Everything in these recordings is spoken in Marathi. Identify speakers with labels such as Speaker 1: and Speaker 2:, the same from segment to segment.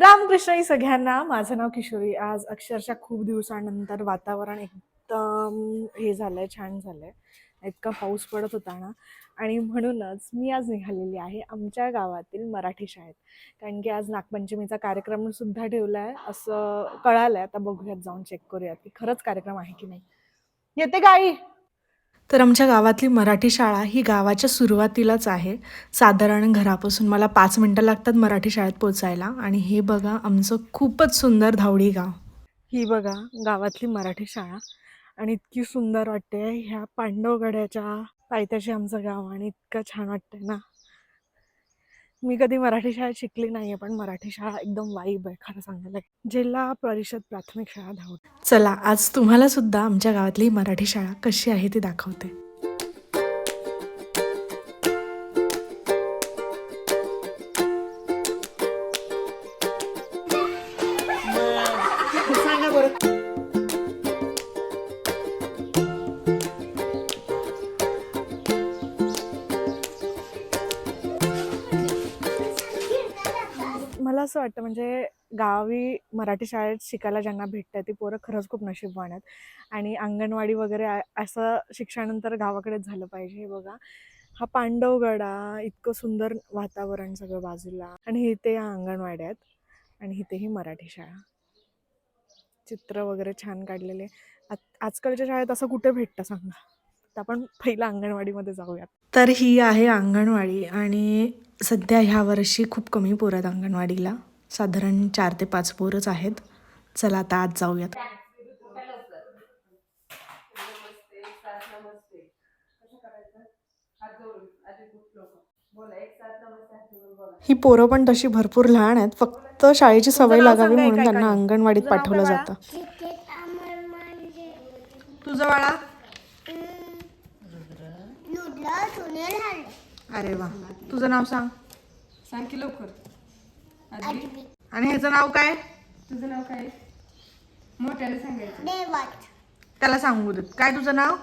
Speaker 1: रामकृष्ण सगळ्यांना. माझं नाव किशोरी. आज अक्षरशः खूप दिवसानंतर वातावरण एकदम हे झालंय छान झालंय. इतका पाऊस पडत होता ना. आणि म्हणूनच मी आज निघालेली आहे आमच्या गावातील मराठी शाळेत. कारण की आज नागपंचमीचा कार्यक्रम सुद्धा ठेवला आहे असं कळालंय. आता बघूयात जाऊन चेक करूयात की खरंच कार्यक्रम आहे की नाही. येते गाई तर आमच्या गावातली मराठी शाळा ही गावाच्या सुरुवातीलाच आहे. साधारण घरापासून मला पाच मिनटं लागतात मराठी शाळेत पोचायला आणि हे बघा आमचं खूपच सुंदर धावडी गाव. ही बघा गावातली मराठी शाळा आणि इतकी सुंदर वाटते. ह्या पांडवगड्याच्या पायथ्याशी आमचं गाव आणि इतकं छान वाटतंय ना. मी कधी मराठी शाळेत शिकली नाहीये पण मराठी शाळा एकदम वाईब आहे खरं सांगायला जिल्हा परिषद प्राथमिक शाळा धावत. चला आज तुम्हाला सुद्धा आमच्या गावातली मराठी शाळा कशी आहे ती दाखवते. असं वाटतं म्हणजे गावी मराठी शाळेत शिकायला ज्यांना भेटतं ती पोरं खरंच खूप नशीबवान आहेत. आणि अंगणवाडी वगैरे असं शिक्षणानंतर गावाकडेच झालं पाहिजे हे बघा. हा पांडवगडा इतकं सुंदर वातावरण सगळं बाजूला. आणि इथे या अंगणवाड्या आहेत आणि इथे ही मराठी शाळा. चित्र वगैरे छान काढलेले. आत- आजकालच्या शाळेत असं कुठे भेटतं सांगा? तर आपण पहिला अंगणवाडीमध्ये जाऊयात. तर ही आहे अंगणवाडी आणि सध्या ह्या वर्षी खूप कमी पोरं आहेत अंगणवाडीला. साधारण चार ते पाच पोरच आहेत. चला आता आज जाऊयात. ही पोरं पण तशी भरपूर लहान आहेत. फक्त शाळेची सवय लागावी म्हणून त्यांना अंगणवाडीत पाठवलं जातं. तुझं बाळा? अरे वा. तुझं नाव सांग.
Speaker 2: सांग की लवकर
Speaker 1: आणि ह्याचं नाव काय?
Speaker 2: तुझं नाव काय? मोठ्याने सांगायचं.
Speaker 1: त्याला सांगू देत काय तुझं नाव?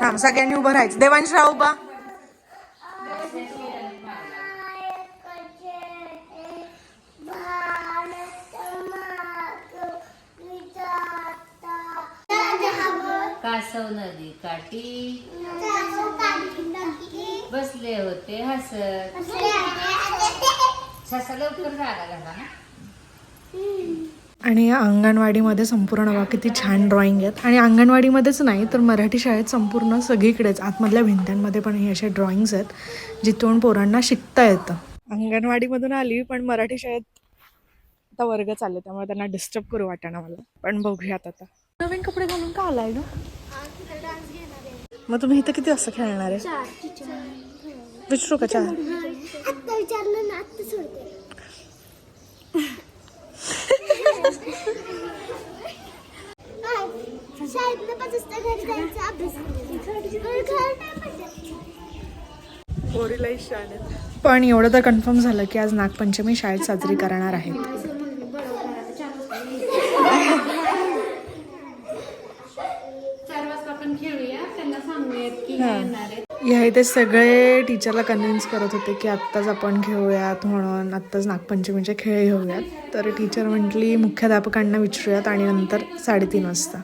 Speaker 1: थांब सगळ्यांनी उभं राहायचं. देवांश राव उभा.
Speaker 3: कासव नदी काठी. बसले होते हसत. ससा लवकर झाला झाला ना?
Speaker 1: आणि अंगणवाडीमध्ये संपूर्ण बघा किती छान ड्रॉइंग आहेत. आणि अंगणवाडीमध्येच नाही तर मराठी शाळेत संपूर्ण सगळीकडेच आतमधल्या भिंत्यांमध्ये पण हे असे ड्रॉइंग्स आहेत जिथून पोरांना शिकता येतं. अंगणवाडीमधून आली पण मराठी शाळेत आता वर्ग चालले त्यामुळे त्यांना डिस्टर्ब करू वाटेना मला पण बघूयात आता. नवीन कपडे घालून का आलाय ना मग तुम्ही इथं किती वाजता खेळणार आहे? विचारू का चार?
Speaker 4: आत्ता विचारलं ना आत्ता सोडते. शाळेतनं पाच वाजता घरी जायचं अभ्यास करायचा. घरी खेळायला time भेटत.
Speaker 1: पोरीलाही शाळेत. पण एवढं तर कन्फर्म झालं की आज नागपंचमी शाळेत साजरी करणार आहेत
Speaker 2: चार वाजता आपण खेळूया त्यांना सांगूयात की हे. येणार आहेत.
Speaker 1: या इथे सगळे टीचरला कन्व्हिन्स करत होते की आत्ताच आपण घेऊयात म्हणून आत्ताच नागपंचमीचे खेळ घेऊयात. तर टीचर म्हटली मुख्याध्यापकांना विचारूयात आणि नंतर साडेतीन वाजता.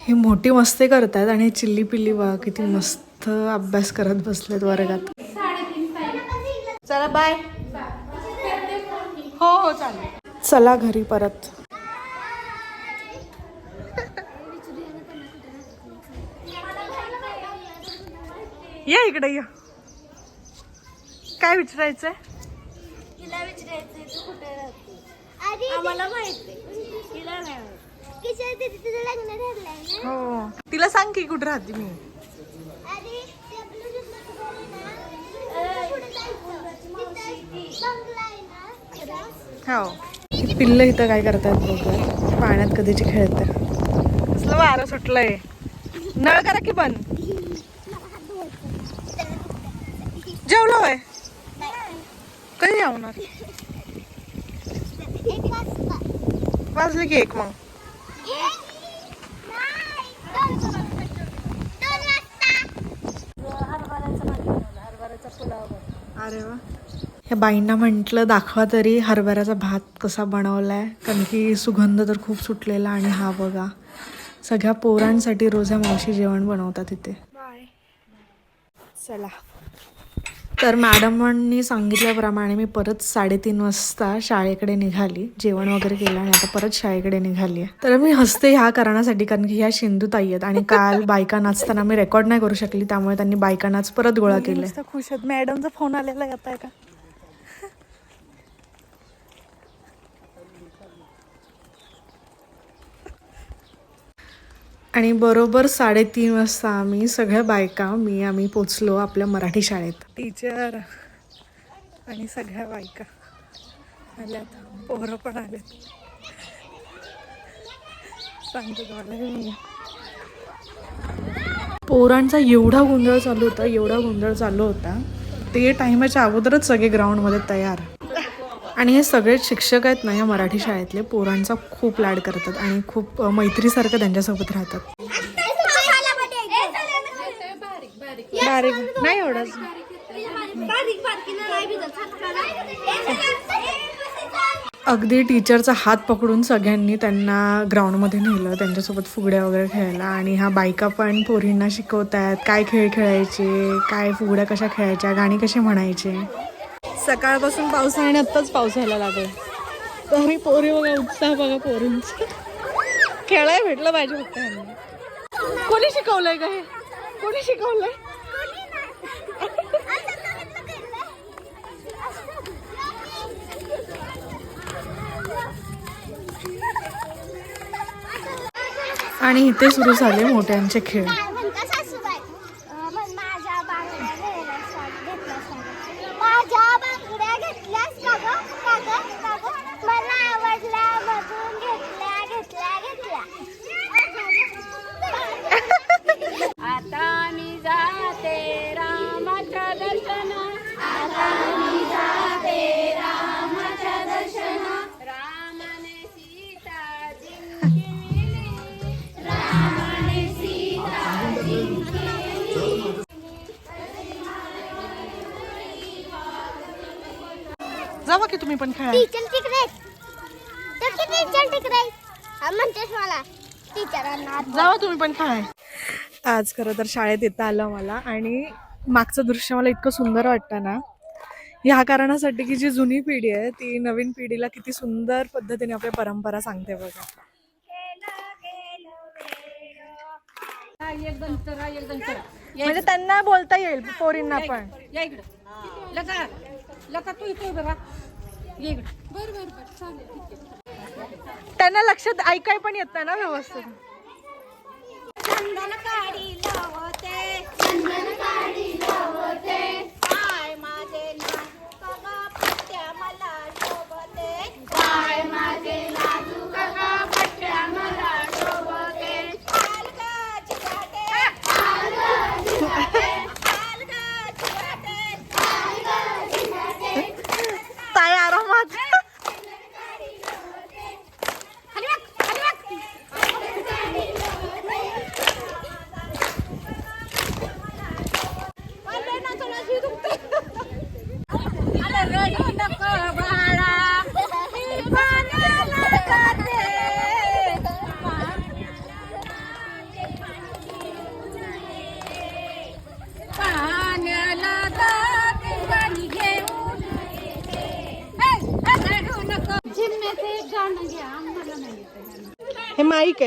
Speaker 1: ही मोठी मस्ती करतात आणि चिल्ली पिल्ली बघा किती मस्त अभ्यास करत बसलेत वर्गात. चला बाय. हो हो चालेल. चला घरी परत. या इकडे या. काय विचारायचंय?
Speaker 4: तिला विचारायचं तू कुठे राहते आम्हाला माहिती तिला नाही लग्न ठरलंय
Speaker 1: हो. तिला सांग की कुठे राहते मी. हो. ही पिल्लं इथं काय करतात बघूया. पाण्यात कधीची खेळतात. कसलं वारं सुटलंय. नळ करा की बंद. जेवला कधी जेवणार? वाजले की एक मग. अरे वा. ह्या बाईंना म्हटलं दाखवा तरी हरभऱ्याचा भात कसा बनवलाय. कारण की सुगंध तर खूप सुटलेला आणि हा बघा. सगळ्या पोरांसाठी रोज ह्या मावशी जेवण बनवतात तिथे चला. तर मॅडमांनी सांगितल्याप्रमाणे मी परत साडेतीन वाजता शाळेकडे निघाली. जेवण वगैरे केलं आणि आता परत शाळेकडे निघाली आहे. तर मी हसते ह्या कारणासाठी कारण की ह्या सिंधुताई आहेत आणि काल बायका नाचताना मी रेकॉर्ड नाही करू शकली त्यामुळे त्यांनी बायका नाच परत गोळा केले खुश आहेत. मॅडमचा फोन आलेला येत आहे का आणि बरोबर साडेतीन वाजता आम्ही सगळ्या बायका मी आम्ही पोचलो आपल्या मराठी शाळेत. टीचर आणि सगळ्या बायका आल्यात. पोरं पण आलेत. सांगतो तुम्हाला मी. पोरांचा एवढा गोंधळ चालू होता एवढा गोंधळ चालू होता. ते टायमाच्या अगोदरच सगळे ग्राउंडमध्ये तयार. आणि हे सगळेच शिक्षक आहेत ना या मराठी शाळेतले पोरांचा खूप लाड करतात आणि खूप मैत्रीसारखं त्यांच्यासोबत राहतात. बारीक नाही एवढंच अगदी टीचरचा हात पकडून सगळ्यांनी त्यांना ग्राउंडमध्ये नेलं त्यांच्यासोबत फुगड्या वगैरे खेळायला आणि ह्या बायका पण पोरींना शिकवत आहेत काय खेळ खेळायचे काय फुगड्या कशा खेळायच्या गाणी कशी म्हणायचे. सकाळपासून पाऊस आहे आणि आत्ताच पाऊस व्हायला लागला तरी पोरी बघा उत्साह बघा पोरींचा. खेळायला भेटलं पाहिजे फक्त. ह्यांना. कोणी शिकवलंय का हे? कोणी शिकवलंय? आणि इथे सुरू झाले मोठ्यांचे खेळ. जावा की तुम्ही पण खेळा
Speaker 4: टीचर तिकडे टीचर तिकडे म्हणतेस मला. टीचरांना
Speaker 1: जावा तुम्ही पण खेळाय आज खरं तर शाळेत येता आलं मला आणि मागचं दृश्य मला इतकं सुंदर वाटतं ना. ह्या कारणासाठी की जी जुनी पिढी आहे ती नवीन पिढीला किती सुंदर पद्धतीने आपल्या परंपरा सांगते बघा. म्हणजे त्यांना बोलता येईल पोरींना पण.
Speaker 2: या इकडं. लका लका तू इथे उभं
Speaker 1: त्यांना लक्षात ऐकाय पण येत ना व्यवस्थित.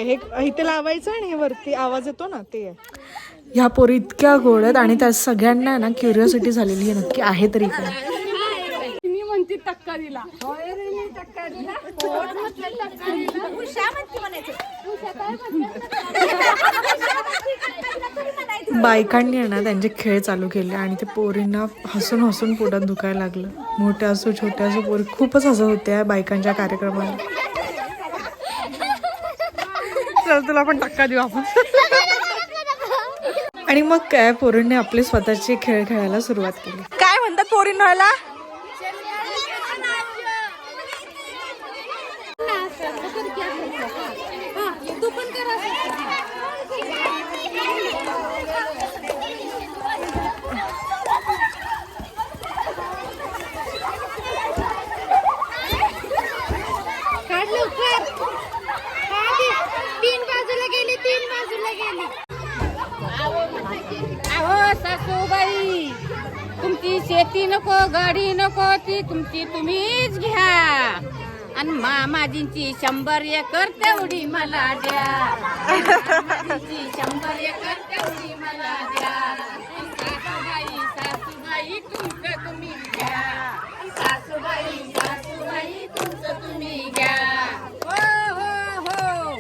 Speaker 1: हे हे इथे लावायचं आणि हे वरती आवाज येतो ना ते ह्या पोरी इतक्या गोड आहेत आणि त्या सगळ्यांना ना क्युरिओसिटी झालेली आहे. नक्की आहे तरी काय
Speaker 2: मी म्हणते टक्का दिला. होय रे मी टक्का दिला. कोण म्हटलं टक्का दिला?
Speaker 4: उषा म्हणते म्हणायचं. उषा काय म्हणते?
Speaker 1: बायकांनी आहे ना त्यांचे खेळ चालू केले आणि ते पोरींना हसून हसून पोटात दुखायला लागलं. मोठ्या असो छोट्या असो पोरी खूपच हसत होत्या बायकांच्या कार्यक्रमाला. चल तुला पण टक्का देऊ आपण. आणि मग काय पोरींनी आपले स्वतःचे खेळ खेळायला सुरुवात केली. काय म्हणतात पोरींना
Speaker 2: तू पण करा सासूबाई तुमची शेती नको गाडी नको ती तुमची तुम्हीच घ्या. आणि मामाजींची शंभर एकर तेवढी मला द्या. मामाजींची शंभर एकर तेवढी मला द्या. सासूबाई सासूबाई तुमचं तुम्ही घ्या. सासूबाई सासूबाई तुमचं तुम्ही घ्या. हो हो हो.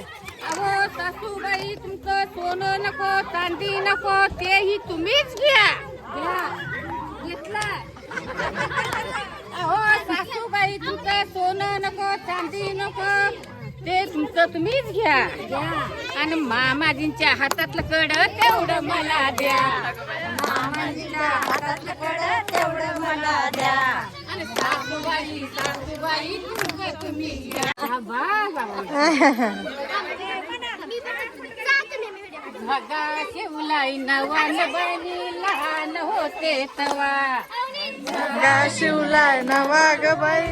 Speaker 2: अहो सासूबाई तुमचं सोनं नको चांदी नको तेही तुम्हीच घ्या. घ्या. अहो सासूबाई तुमचं सोनं नको चांदी नको. ते तुमचं तुम्हीच घ्या. आणि मामाजींच्या हातातलं कड तेवढं मला द्या. मामाजींच्या हातातलं कड तेवढं मला द्या. आणि सासूबाई सासूबाई तुमचं तुम्ही घ्या. बा भगा शिवलाई नवान बनी लहान होते तवा.
Speaker 1: गा शिवलाय नवा ग बाई.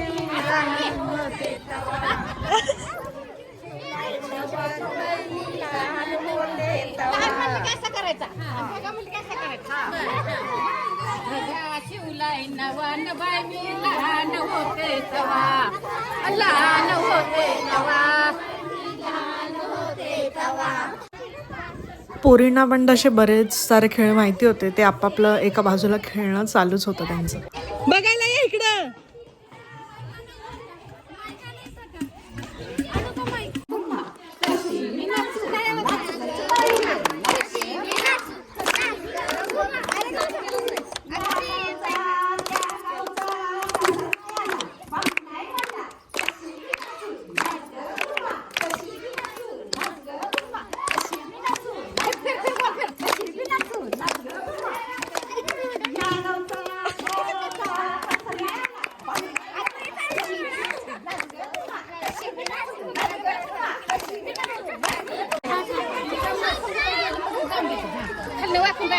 Speaker 2: कसा करायचा भगा लहान होते तवा लहान होते तवा
Speaker 1: पोरींना पण तसे बरेच सारे खेळ माहिती होते. ते आपापलं एका बाजूला खेळणं चालूच होतं त्यांचं. बघायला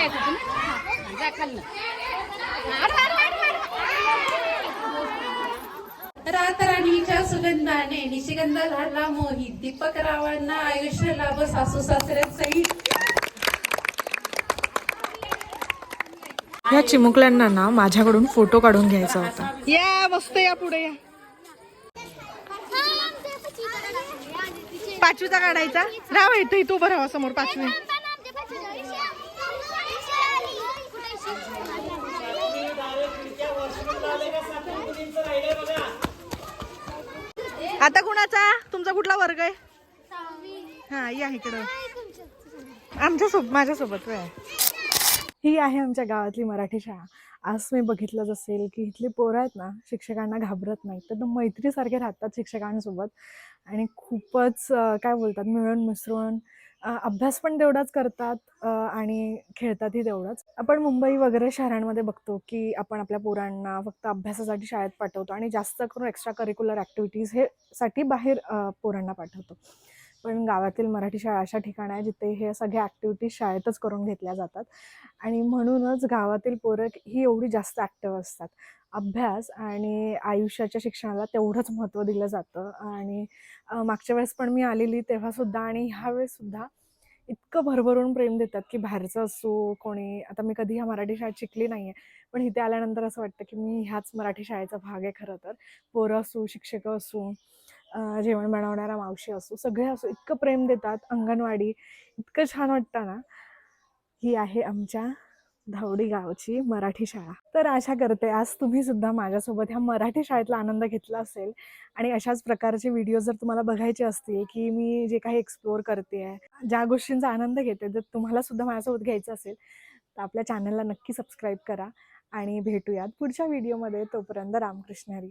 Speaker 1: या
Speaker 2: जा खाल्लं
Speaker 5: रातराणीच्या सुगंधाने निशिगंध झाला मोहित. दीपक रावांना आयुष्य लाभ सासू सासऱ्यांसहित
Speaker 1: ह्या चिमुकल्यांना ना माझ्याकडून फोटो काढून घ्यायचा होता. या मस्त या पुढे या. पाचवीचा काढायचा? राव इथं इथं उभं राहा समोर पाचवी. आता कुणाचा? तुमचा कुठला वर्ग आहे? हा या इकडं. आमच्यासोबत माझ्यासोबत. ही आहे आमच्या गावातली मराठी शाळा. आज मी बघितलंच असेल की इथली पोरं आहेत ना शिक्षकांना घाबरत नाहीत. तर मैत्रीसारखे राहतात शिक्षकांसोबत. आणि खूपच काय बोलतात मिळून मिसळून अभ्यास पण तेवढाच करतात आणि खेळतातही तेवढंच. आपण मुंबई वगैरे शहरांमध्ये बघतो की आपण आपल्या पोरांना फक्त अभ्यासासाठी शाळेत पाठवतो आणि जास्त करून एक्स्ट्रा करिक्युलर ॲक्टिव्हिटीज हे साठी बाहेर पोरांना पाठवतो. पण गावातील मराठी शाळा अशा ठिकाण आहे जिथे हे सगळ्या ॲक्टिव्हिटीज शाळेतच करून घेतल्या जातात. आणि म्हणूनच गावातील पोरं ही एवढी जास्त ॲक्टिव्ह असतात. अभ्यास आणि आयुष्याच्या शिक्षणाला तेवढंच महत्त्व दिलं जातं. आणि मागच्या वेळेस पण मी आलेली तेव्हासुद्धा आणि ह्यावेळेससुद्धा इतकं भरभरून प्रेम देतात की बाहेरचं असो कोणी आता मी कधी ह्या मराठी शाळेत शिकली नाही आहे पण इथे आल्यानंतर असं वाटतं की मी ह्याच मराठी शाळेचा भाग आहे खरं तर. पोरं असू शिक्षक असू जेवण बनवणारा मावशी असो सगळे असो इतकं प्रेम देतात अंगणवाडी. इतकं छान वाटतं ना? ही आहे आमच्या धावडी गावची मराठी शाळा. तर आशा करते आज तुम्ही सुद्धा माझ्यासोबत ह्या मराठी शाळेतला आनंद घेतला असेल. आणि अशाच प्रकारचे व्हिडिओ जर तुम्हाला बघायचे असतील की मी जे काही एक्सप्लोअर करते आहे ज्या गोष्टींचा आनंद घेते जर तुम्हाला सुद्धा माझ्यासोबत घ्यायचं असेल तर आपल्या चॅनलला नक्की सबस्क्राईब करा. आणि भेटूयात पुढच्या व्हिडिओमध्ये. तोपर्यंत रामकृष्ण हरी.